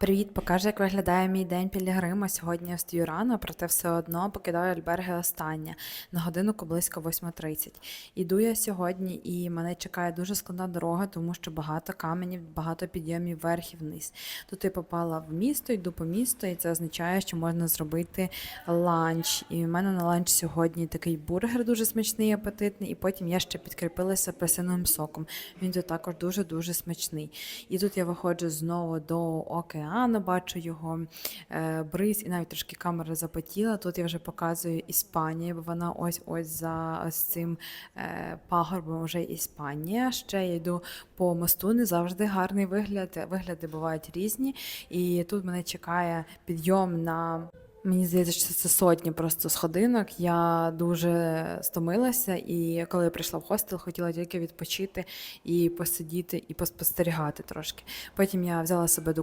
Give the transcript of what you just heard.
Привіт, покажу, як виглядає мій день пілігрима. Сьогодні я встаю рано, проте все одно покидаю альберги останнє на годинку близько 8.30. Іду я сьогодні, і мене чекає дуже складна дорога, тому що багато каменів, багато підйомів вверх і вниз. Тут я попала в місто, йду по місту, і це означає, що можна зробити ланч. І в мене на ланч сьогодні такий бургер дуже смачний, апетитний, і потім я ще підкріпилася апельсиновим соком. Він тут також дуже-дуже смачний. І тут я виходжу знову до океану, бачу його е, бриз, і навіть трошки камера запотіла. Тут я вже показую Іспанію, бо вона ось ось за ось цим е, пагорбом вже Іспанія. Ще я йду по мосту, не завжди гарний вигляд. Вигляди бувають різні. І тут мене чекає підйом на. Мені здається, що це сотні просто сходинок. Я дуже стомилася, і коли я прийшла в хостел, хотіла тільки відпочити і посидіти, і поспостерігати трошки. Потім я взяла себе до